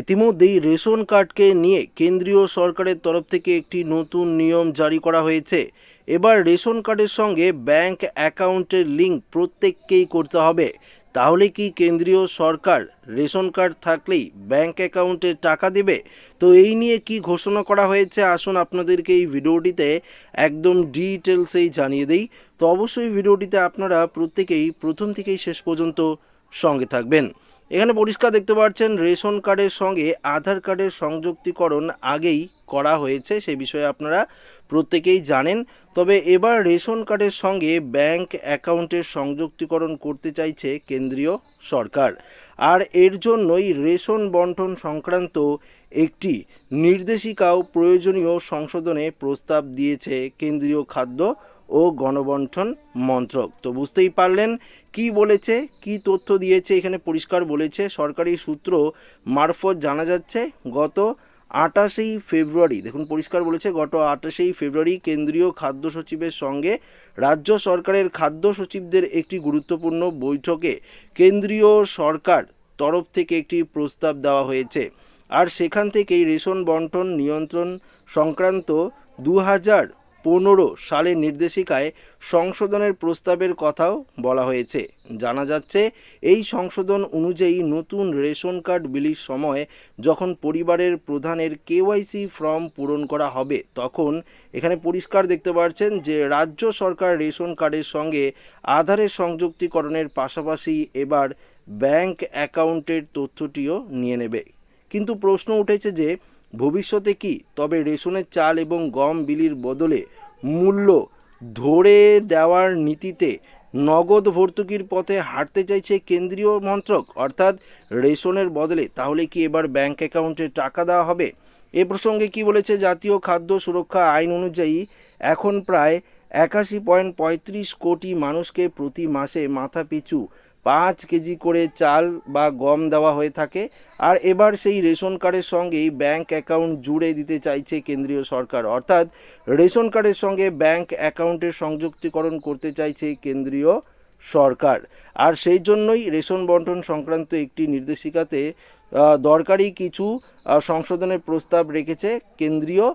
ইতিমধ্যেই রেশন কার্ডকে নিয়ে কেন্দ্রীয় সরকারের তরফ থেকে একটি নতুন নিয়ম জারি করা হয়েছে। এবার রেশন কার্ডের সঙ্গে ব্যাংক অ্যাকাউন্টের লিঙ্ক প্রত্যেককেই করতে হবে। তাহলে কি কেন্দ্রীয় সরকার রেশন কার্ড থাকলেই ব্যাংক অ্যাকাউন্টে টাকা দেবে? তো এই নিয়ে কি ঘোষণা করা হয়েছে? আসুন আপনাদেরকে এই ভিডিওটিতে একদম ডিটেলসেই জানিয়ে দেই। তো অবশ্যই ভিডিওটিতে আপনারা প্রত্যেকেই প্রথম থেকেই শেষ পর্যন্ত সঙ্গে থাকবেন। এখানে পরিষ্কার দেখতে পাচ্ছেন, রেশন কার্ডের সঙ্গে আধার কার্ডের সংযুক্তিকরণ আগেই করা হয়েছে সেই বিষয়ে আপনারা প্রত্যেকেই জানেন। তবে এবার রেশন কার্ডের সঙ্গে ব্যাংক অ্যাকাউন্টের সংযুক্তিকরণ করতে চাইছে কেন্দ্রীয় সরকার। আর এর জন্যই রেশন বন্টন সংক্রান্ত একটি নির্দেশিকাও প্রয়োজনীয় সংশোধনে প্রস্তাব দিয়েছে কেন্দ্রীয় খাদ্য ও গণবন্টন মন্ত্রক। তো বুঝতেই পারলেন কি বলেছে, কি তথ্য দিয়েছে, এখানে পরিষ্কার বলেছে। সরকারি সূত্র মারফত জানা যাচ্ছে, গত আটাশেই ফেব্রুয়ারি, দেখুন পরিষ্কার বলেছে, গত আটাশেই ফেব্রুয়ারি কেন্দ্রীয় খাদ্য সচিবের সঙ্গে রাজ্য সরকারের খাদ্য সচিবদের একটি গুরুত্বপূর্ণ বৈঠকে কেন্দ্রীয় সরকার তরফ থেকে একটি প্রস্তাব দেওয়া হয়েছে। আর সেখান থেকেই রেশন বন্টন নিয়ন্ত্রণ সংক্রান্ত দু হাজার পনেরো সালের নির্দেশিকায় সংশোধনের প্রস্তাবের কথাও বলা হয়েছে। জানা যাচ্ছে, এই সংশোধন অনুযায়ী নতুন রেশন কার্ড বিলির সময় যখন পরিবারের প্রধানের কেওয়াইসি ফর্ম পূরণ করা হবে, তখন এখানে পরিষ্কার দেখতে পাচ্ছেন যে রাজ্য সরকার রেশন কার্ডের সঙ্গে আধারের সংযুক্তিকরণের পাশাপাশি এবার ব্যাংক অ্যাকাউন্টের তথ্যটিও নিয়ে নেবে। কিন্তু প্রশ্ন উঠেছে যে, ভবিষ্যতে কি তবে রেশনের চাল এবং গম বিলির বদলে মূল্য ধরে দেওয়ার নীতিতে নগদ ভর্তুকির পথে হাঁটতে চাইছে কেন্দ্রীয় মন্ত্রক, অর্থাৎ রেশনের বদলে। তাহলে কি এবার ব্যাংক অ্যাকাউন্টে টাকা দেওয়া হবে? এ প্রসঙ্গে কি বলেছে জাতীয় খাদ্য সুরক্ষা আইন অনুযায়ী, এখন প্রায় একাশি পয়েন্ট পঁয়ত্রিশ কোটি মানুষকে প্রতি মাসে মাথা পিছু পাঁচ কেজি করে চাল বা গম দেওয়া হয়ে থাকে। আর এবার সেই রেশন কার্ডের সঙ্গেই ব্যাংক অ্যাকাউন্ট জুড়ে দিতে চাইছে কেন্দ্রীয় সরকার। অর্থাৎ রেশন কার্ডের সঙ্গে ব্যাংক অ্যাকাউন্টের সংযুক্তিকরণ করতে চাইছে কেন্দ্রীয় সরকার। আর সেই জন্যই রেশন বন্টন সংক্রান্ত একটি নির্দেশিকাতে দরকারি কিছু সংশোধনের প্রস্তাব রেখেছে কেন্দ্রীয়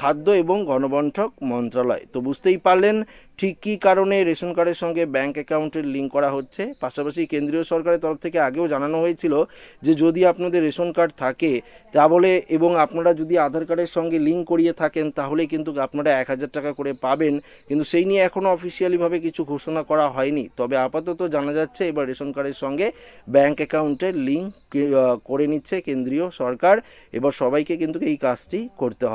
খাদ্য এবং গণবন্টক মন্ত্রণালয়। তো বুঝতেই পারলেন ঠিক কী কারণে রেশন কার্ডের সঙ্গে ব্যাঙ্ক অ্যাকাউন্টের লিঙ্ক করা হচ্ছে। পাশাপাশি কেন্দ্রীয় সরকারের তরফ থেকে আগেও জানানো হয়েছিল যে যদি আপনাদের রেশন কার্ড থাকে, তা বলে এবং আপনারা যদি আধার কার্ডের সঙ্গে লিঙ্ক করিয়ে থাকেন, তাহলে কিন্তু আপনারা এক হাজার টাকা করে পাবেন। কিন্তু সেই নিয়ে এখনও অফিসিয়ালিভাবে কিছু ঘোষণা করা হয়নি। তবে আপাতত জানা যাচ্ছে এবার রেশন কার্ডের সঙ্গে ব্যাঙ্ক অ্যাকাউন্টের লিঙ্ক করে নিচ্ছে কেন্দ্রীয় সরকার। এবার সবাইকে কিন্তু এই কাজটি করতে হবে।